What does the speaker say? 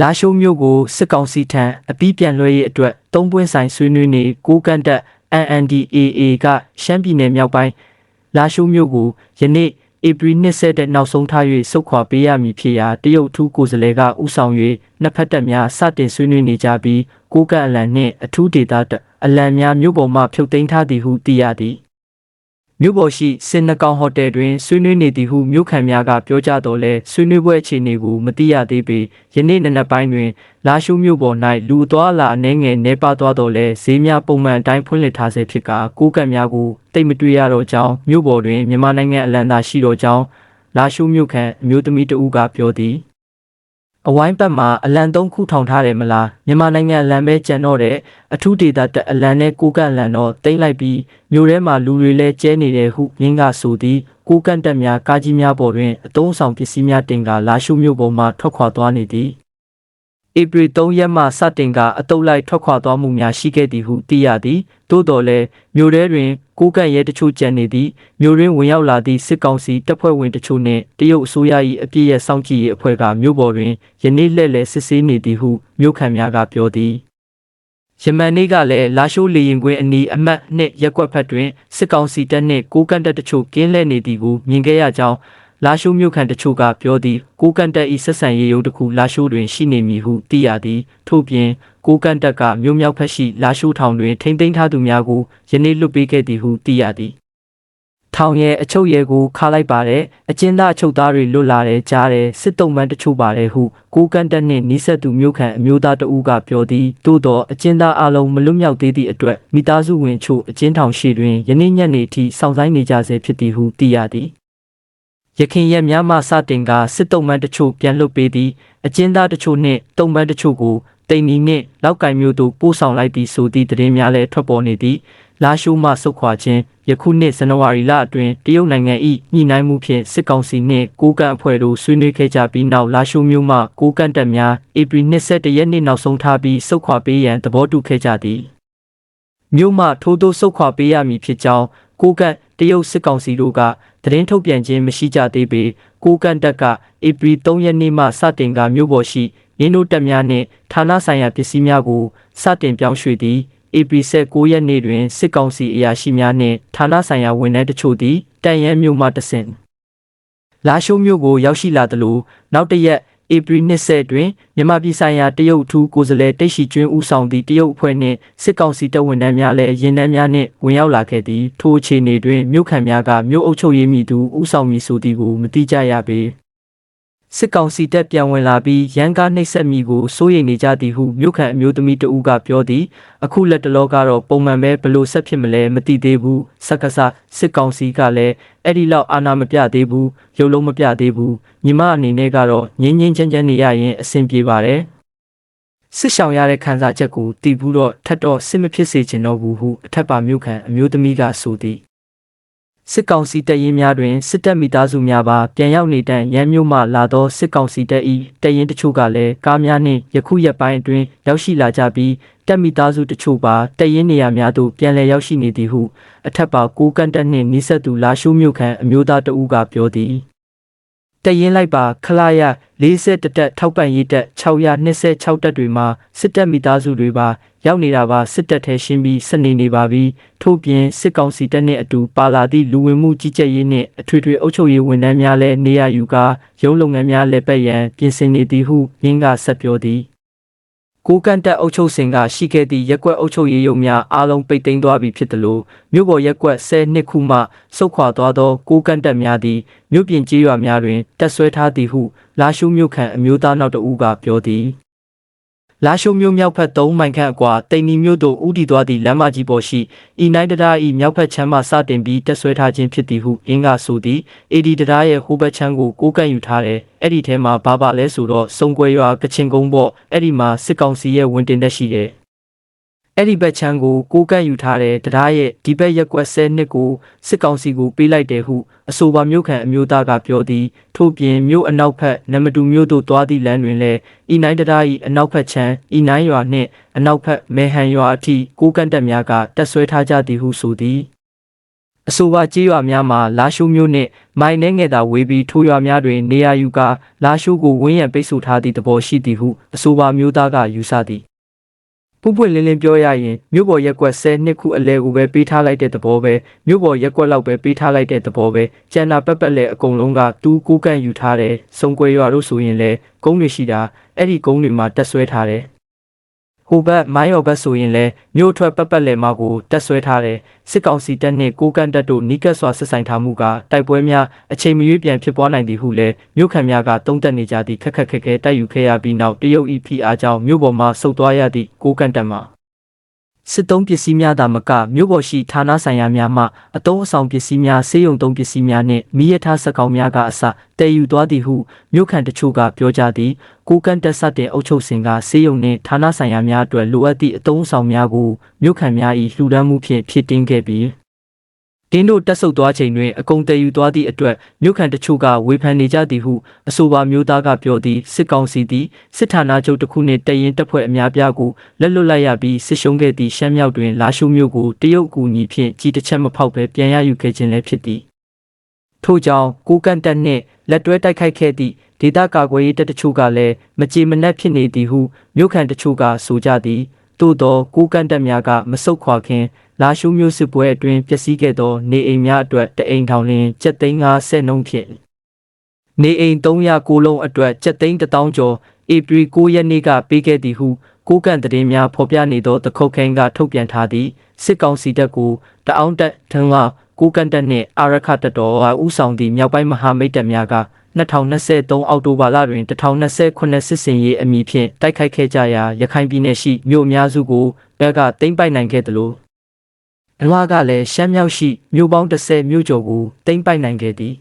လာရှိုးမြို့ကိုစစ်ကောင်စီထံအပြီးပြန်လွှဲရေးအတွက်သုံးပွင့်ဆိုင်ဆွေးနွေးနေကိုကန့်တက် NNDAA ကရှမ်းပြည်နယ်မြောက်ပိုင်းလာရှိုးမြို့ကိုယနေ့ဧပြီ20တဲ့နောက်ဆုံးထား၍စုခွာပေးရမည်ဖြစ်ရာတရုတ်ထူးကိုယ်စားလှယ်ကဥဆောင်၍နှစ်ဖက်တပ်များစတင်ဆွေးနွေးနေကြပြီးကိုကန့်အလံနှင့်အထူးဒေသတပ်အလံများမြို့ပေါ်မှဖြုတ်သိမ်းထားသည်ဟုသိရသည် မြို့ပေါ်ရှိစင်နှကောင်ဟိုတယ်တွင်ဆွေးနွေးနေသည်ဟုမြို့ခံများကပြောကြတော့လဲဆွေးနွေးပွဲအခြေအနေကိုမသိရသေးပေယနေ့နံနက်ပိုင်းတွင် လာရှုမြို့ပေါ်၌လူအသွားအလာအနှဲငယ်နေပါသွားတော့လဲဈေးများပုံမှန်အတိုင်းဖွင့်လှစ်ထားဆဲဖြစ်ကာကိုးကန့်များကိုတိတ်မတွေ့ရတော့ကြောင်းမြို့ပေါ်တွင်မြန်မာနိုင်ငံအလံသာရှိတော့ကြောင်းလာရှုမြို့ခံအမျိုးသမီးတဦးကပြောသည် အဝိုင်းဘက်မှာအလံသုံးခုထောင်ထားတယ်မလားမြန်မာနိုင်ငံအလံပဲကျန်တော့တယ်အထူးဒေတာတက်အလံနဲ့ကိုကန့်အလံတော့တိမ့်လိုက်ပြီးမြို့ထဲမှာလူတွေလဲကျဲနေတယ်ဟုမြင်းကဆိုသည်ကိုကန့်တက်များကားကြီးများပေါ်တွင်အသုံးဆောင်ပစ္စည်းများတင်ကလာရှုမြို့ပေါ်မှထွက်ခွာသွားနေသည် ဧပြီ3ရက်မှစတင်ကအတုပ်လိုက်ထွက်ခွာသွားမှုများရှိခဲ့သည်ဟုသိရသည်သို့တော်လည်းမြို့ထဲတွင်ကိုကန့်ရဲတချို့ကျန်နေသည်မြို့ရင်းဝင်ရောက်လာသည့်စစ်ကောင်စီတပ်ဖွဲ့ဝင်တချို့နှင့်တရုတ်အစိုးရ၏အပြည့်ရဲ့စောင့်ကြည့်ရေးအဖွဲ့ကမြို့ပေါ်တွင်ယနေ့လှည့်လည်စစ်ဆေးနေသည်ဟုမြို့ခံများကပြောသည်ယမန်နေ့ကလည်းလာရှိုးလေရင်ကွင်းအနီးအမှတ်နှစ်ရက်ကွက်ဖက်တွင်စစ်ကောင်စီတပ်နှင့်ကိုကန့်တပ်တချို့ကင်းလှည့်နေသည်ကိုမြင်ခဲ့ရကြောင်း လာရှိုးမြို့ခံတချို့ကပြောသည်ကိုကန့်တပ်၏ဆက်ဆံရေးရုံးတစ်ခုလာရှိုးတွင်ရှိနေမည်ဟုသိရသည်ထို့ပြင်ကိုကန့်တပ်ကမြို့မြောက်ဖက်ရှိလာရှိုးထောင်တွင်ထိမ့်သိမ်းထားသူများကိုယနေ့လွတ်ပေးခဲ့သည်ဟုသိရသည်ထောင်ရဲ့အချုပ်ရဲကိုခါလိုက်ပါတယ်အကျဉ်းသားအချုပ်သားတွေလွတ်လာတယ်ကြားတယ်စစ်တုံးပန်းတချို့ပါတယ်ဟုကိုကန့်တက်နှင့်နီးစပ်သူမျိုးခံအမျိုးသားတဦးကပြောသည်သို့တော့အကျဉ်းသားအလုံးမလွတ်မြောက်သေးသည့်အတွက်မိသားစုဝင်ချို့အကျဉ်းထောင်ရှိတွင်ယနေ့ညနေထိစောင့်ဆိုင်းနေကြဆဲဖြစ်သည်ဟုသိရသည် ရခင်ရက်များမှစတင်ကစစ်တုံးပန်းတချို့ပြန်လွတ်ပေးသည်အကျဉ်းသားတချို့နှင့်တုံးပန်းတချို့ကိုတိန်နီနှင့်လောက်ကင်မျိုးတို့ပို့ဆောင်လိုက်သည်ဆိုသည့်သတင်းများလည်းထွက်ပေါ်နေသည်လာရှိုးမှဆုတ်ခွာခြင်းယခုနှစ်ဇန်နဝါရီလအတွင်းတရုတ်နိုင်ငံ၏ညှိနှိုင်းမှုဖြင့်စစ်ကောင်စီနှင့်ကိုးကန့်အဖွဲ့တို့ဆွေးနွေးခဲ့ကြပြီးနောက်လာရှိုးမျိုးမှကိုးကန့်တပ်များဧပြီ22ရက်နေ့နောက်ဆုံးထားပြီးဆုတ်ခွာပေးရန်သဘောတူခဲ့ကြသည်မြို့မှထိုးထိုးဆုတ်ခွာပေးရမည်ဖြစ်ကြောင်းကိုကန့်တရုတ်စစ်ကောင်စီတို့က သတင်းထုတ်ပြန်ခြင်းမရှိကြသေးပေကိုကန့်တက်ကဧပြီ3ရက်နေ့မှစတင်ကမြို့ပေါ်ရှိရင်းတို့တပ်များနှင့်ဌာနဆိုင်ရာပစ္စည်းများကိုစတင်ပြောင်းရွှေ့သည်ဧပြီ9ရက်နေ့တွင်စစ်ကောင်စီအရာရှိများနှင့်ဌာနဆိုင်ရာဝန်ထမ်းတချို့သည်တန်ရန်မြို့မှတဆင့်လာရှိုးမြို့ကိုရောက်ရှိလာသလိုနောက်တစ်ရက် ဧပြီ20တွင်မြန်မာပြည်ဆိုင်ရာတရုတ်ထူးကိုယ်စားလှယ်တိတ်ရှိကျွင်းဦးဆောင်သည့်တရုတ်အဖွဲ့နှင့်စစ်ကောင်စီတပ်ဝန်ထမ်းများလည်းရင်နှန်းများနှင့်ဝင်ရောက်လာခဲ့သည်ထိုအခြေအနေတွင်မြို့ခံများကမြို့အုပ်ချုပ်ရေးမည်သူဦးဆောင်မည်ဆိုသည်ကိုမတိကြရပေ စစ်ကောင်စီတပ်ပြန်ဝင်လာပြီးရန်ကားနှိပ်စက်မိကိုစိုးရိမ်နေကြသည်ဟုမြို့ခံအမျိုးသမီးတဦးကပြောသည်အခုလက်တလောကတော့ပုံမှန်ပဲဘလို့ဆက်ဖြစ်မလဲမသိသေးဘူးစက္ကစစစ်ကောင်စီကလည်းအဲ့ဒီလောက်အာဏာမပြသေးဘူးရုပ်လုံးမပြသေးဘူးညီမအနေနဲ့ကတော့ငင်းငင်းချမ်းချမ်းနေရရင်အဆင်ပြေပါတယ်စစ်ဆောင်ရတဲ့ခံစားချက်ကိုတည်ဘူးတော့ထပ်တော့စစ်မဖြစ်စေချင်တော့ဘူးဟုအထက်ပါမြို့ခံအမျိုးသမီးကဆိုသည် စစ်ကောင်စီတပ်ရင်းများတွင်စစ်တပ်မိသားစုများပါပြန်ရောက်နေတန်ရန်မြို့မှလာသောစစ်ကောင်စီတပ်၏တပ်ရင်းတချို့ကလည်းကားများနှင့်ယခုရက်ပိုင်းအတွင်းရောက်ရှိလာကြပြီးတပ်မိသားစုတချို့ပါတပ်ရင်းနေရာများသို့ပြန်လည်ရောက်ရှိနေသည်ဟုအထက်ပါကိုကန့်တပ်နှင့်နိဆက်သူလာရှိုးမြို့ခံအမျိုးသားတဦးကပြောသည် တပ်ရင်းလိုက်ပါခလာရ40တက်တက်ထောက်ပံ့ရေးတက်626တက်တွေမှာစစ်တပ်မိသားစုတွေပါရောက်နေတာပါစစ်တပ်ထဲရှင်းပြီးစနေနေပါပြီထို့ပြင်စစ်ကောင်စီတပ်နှင့်အတူပါလာသည့်လူဝင်မှုကြီးကြပ်ရေးနှင့်အထွေထွေအုပ်ချုပ်ရေးဝန်ထမ်းများလည်းနေရာယူကာရုံးလုပ်ငန်းများလည်းပတ်ရန်ပြင်ဆင်နေသည်ဟုရင်းကဆက်ပြောသည် ကိုကန့်တက်အုပ်ချုပ်စဉ်ကရှိခဲ့သည့်ရက်ကွက်အုပ်ချုပ်ရေးရုံများအားလုံးပိတ်သိမ်းသွားပြီဖြစ်သလိုမြို့ပေါ်ရက်ကွက်10နှစ်ခုမှစုခွာသွားသောကိုကန့်တက်များသည်မြို့ပြင်ကျေးရွာများတွင်တက်ဆွဲထားသည်ဟုလာရှုမြို့ခံအမျိုးသားနောက်တဦးကပြောသည် လာရှုမြို့မြောက်ဖက်3မိုင်ခန့်အကွာတိန်နီမြို့သို့ဦးတည်သွားသည့်လမ်းမကြီးပေါ်ရှိဤနိုင်တရာဤမြောက်ဖက်ချမ်းမှစတင်ပြီးတက်ဆွဲထားခြင်းဖြစ်သည်ဟုအင်းကဆိုသည်အေဒီတရာရဲ့ဟိုဘက်ချမ်းကိုကိုးကန့်ယူထားတယ်အဲ့ဒီထဲမှာဘာပါလဲဆိုတော့စုံကွဲရွာကချင်ကုန်းပေါ့အဲ့ဒီမှာစစ်ကောင်စီရဲ့ဝင်တင်တက်ရှိတယ် အဲ့ဒီဘက်ချမ်းကိုကိုကန့်ယူထားတဲ့တရားရဲ့ဒီဘက်ရက်ကွက်10နှစ်ကိုစစ်ကောင်စီကိုပေးလိုက်တယ်ဟုအဆိုပါမြို့ခံအမျိုးသားကပြောသည်ထို့ပြင်မြို့အနောက်ဘက်နမတူမြို့သို့သွားသည့်လမ်းတွင်လည်းဤနိုင်တရား၏အနောက်ဘက်ချမ်းဤနိုင်ရွာနှင့်အနောက်ဘက်မဲဟန်ရွာအထိကိုကန့်တက်များကတက်ဆွဲထားကြသည်ဟုဆိုသည်အဆိုပါကြေးရွာများမှာလာရှိုးမျိုးနှင့်မိုင်နှဲငယ်သာဝေးပြီးထိုးရွာများတွင်နေရာယူကာလာရှိုးကိုဝန်းရံပိတ်ဆို့ထားသည့်သဘောရှိသည်ဟုအဆိုပါမျိုးသားကယူဆသည် ပွပွင့်လင်းလင်းပြောရရင်မြို့ပေါ်ရက်ကွက်10နှစ်ခုအလဲကိုပဲပေးထားလိုက်တဲ့သဘောပဲမြို့ပေါ်ရက်ကွက်လောက်ပဲပေးထားလိုက်တဲ့သဘောပဲကျန်တာပက်ပက်လဲအကုန်လုံးကတူးကိုကန့်ယူထားတယ်စုံကွဲရွာတို့ဆိုရင်လဲကုန်းတွေရှိတာအဲ့ဒီကုန်းတွေမှာတက်ဆွဲထားတယ်ဟို ဘက်မိုင်းရော်ဘက်ဆိုရင်လည်းမြို့အထွက်ပတ်ပတ်လည်မှာကိုတက်ဆွဲထားတဲ့စစ်ကောင်စီတပ်နှင့်ကိုကန့်တပ်တို့နီးကပ်စွာဆက်ဆိုင်ထားမှုကတိုက်ပွဲများအချိန်မရွေးပြန်ဖြစ်ပွားနိုင်သည်ဟုလည်းမြို့ခံများကတုံ့တက်နေကြသည့်ခက်ခက်ခဲခဲတိုက်ယူခဲ့ရပြီးနောက်တရုတ် EP အားကြောင့်မြို့ပေါ်မှာဆုတ်သွားရသည့်ကိုကန့်တပ်မှာ စစ်သုံးပစ္စည်းများသာမကမြို့ပေါ်ရှိဌာနဆိုင်ရာများမှအတုံးအဆောင်ပစ္စည်းများဆေးရုံသုံးပစ္စည်းများနှင့်မိရထားစက်ကောင်များကအစတည်ယူသွားသည်ဟုမြို့ခံတချို့ကပြောကြသည်ကိုကန်တက်ဆက်တဲ့အုပ်ချုပ်စင်ကဆေးရုံနှင့်ဌာနဆိုင်ရာများအတွက်လိုအပ်သည့်အသုံးအဆောင်များကိုမြို့ခံများ၏လှူဒန်းမှုဖြင့်ဖြည့်တင်းခဲ့ပြီး တင်းတို့တက်ဆုပ်သွားချိန်တွင်အကုန်တည်ယူသွားသည့်အတွက်မြို့ခံတချို့ကဝေဖန်နေကြသည်ဟုအဆိုပါမျိုးသားကပြောသည်စစ်ကောင်စီသည်စစ်ဌာနချုပ်တစ်ခုနှင့်တရင်တပ်ဖွဲ့အများပြားကိုလက်လွတ်လိုက်ရပြီးစစ်ရှုံးခဲ့သည့်ရှမ်းမြောက်တွင်လာရှုမျိုးကိုတရုတ်အကူအညီဖြင့်ကြီးတစ်ချက်မဖောက်ဘဲပြန်ရယူခဲ့ခြင်းလည်းဖြစ်သည်ထို့ကြောင့်ကိုကန်တက်နှင့်လက်တွဲတိုက်ခိုက်ခဲ့သည့်ဒေသကာကွယ်ရေးတပ်တချို့ကလည်းမကြေမနက်ဖြစ်နေသည်ဟုမြို့ခံတချို့ကဆိုကြသည်သို့သောကိုကန်တက်များကမဆုတ်ခွာခင် လာရှုမျိုးစစ်ပွဲအတွင်းပျက်စီးခဲ့သော နေအိမ်များအတွက်တအိမ်ထောင်လင်းကျပ်သိန်း50နှုန်းဖြင့်နေအိမ်309လုံးအတွက်ကျပ်သိန်း1000ကျော်ဧပြီ9ရက်နေ့ကပေးခဲ့သည်ဟုကိုကန်တည်များဖော်ပြနေသောတခုတ်ခိုင်းကထုတ်ပြန်ထားသည့်စစ်ကောင်စီတပ်ကိုတအောင်းတက်ထံကကိုကန်တက်နှင့်အာရခတက်တော်ဟာဥဆောင်သည့်မြောက်ပိုင်းမဟာမိတ်တပ်များက2023အောက်တိုဘာလတွင်2029စစ်စင်ရေးအမည်ဖြင့်တိုက်ခိုက်ခဲ့ကြရာရခိုင်ပြည်နယ်ရှိမြို့အများစုကိုဘက်ကသိမ်းပိုက်နိုင်ခဲ့သလို အလွားကလည်းရှမ်းမြောက်ရှိမြို့ပေါင်း30မြို့ကျော်ကိုသိမ်းပိုက်နိုင်ခဲ့သည်